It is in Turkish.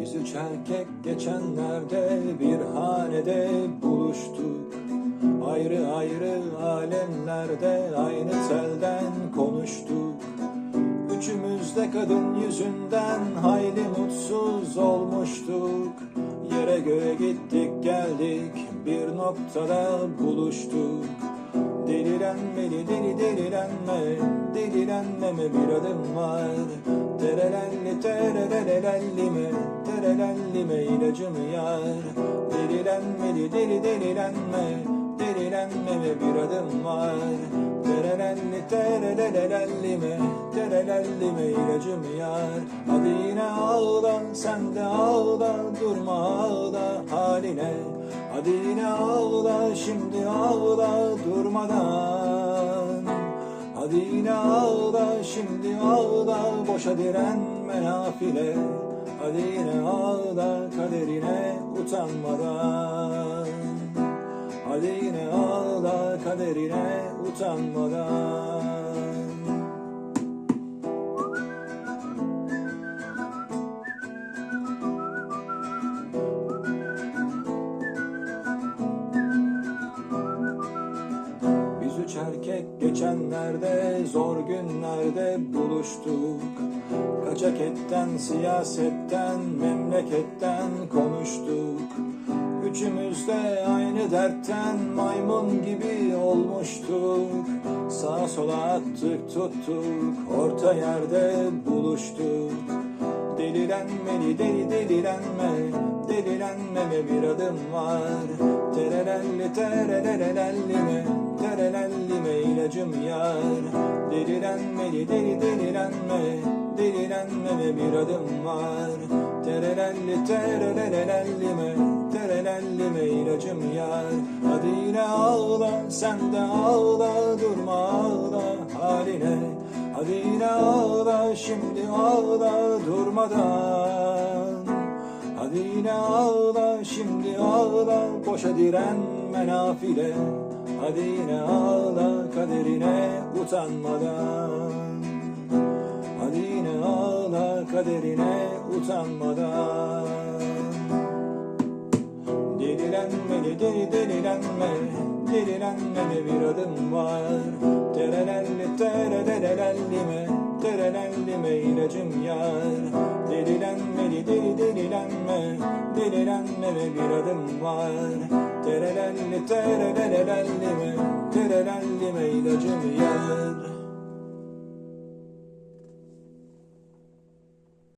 Biz üç erkek geçenlerde bir hanede buluştuk. Ayrı ayrı alemlerde aynı telden konuştuk. Üçümüz de kadın yüzünden hayli mutsuz olmuştuk. Yere göğe gittik geldik bir noktada buluştuk. Delilenmeli deli delilenme Delilenmeme bir adım var Terelelli terelelellime Terelellime ilacım yar. Delilenmeli deli delilenme Delilenmeme bir adım var. Terelelli terelelellime Terelellime ilacım yar. Hadi yine ağla sen de ağla Durma ağla haline. Hadi yine ağla şimdi ağla durmadan Hadi yine ağla şimdi ağla boşa direnme nafile. Hadi yine ağla kaderine utanmadan. Hadi yine ağla kaderine utanmadan üç erkek geçenlerde zor günlerde buluştuk. Kaçak etten, siyasetten, memleketten konuştuk. Üçümüz de aynı dertten maymun gibi olmuştuk. Sağa sola attık tuttuk, orta yerde buluştuk. Delilenmeli deli delilenme Delilenmeme bir adım var. Terelelli terelelellime İlacım yar. Delilenmeli deli delilenme Delilenmeme bir adım var. Terelelli terelelellime Terelellime ilacım yar. Hadi yine ağla sen de ağla Durma ağla haline. Hadi yine ağla şimdi ağla durmadan. Hadi yine ağla şimdi ağla boşa direnme nafile Hadi yine ağla kaderine utanmadan. Hadi yine ağla kaderine utanmadan. Delilenmeli deli delilenme Delilenmeme bir adım var. Terelelli terelelellime Terelellime ilacım yar. Delilenmeli deli delilenme Delilenmeme bir adım var. Terelelli terelelellime Terelellime ilacım yar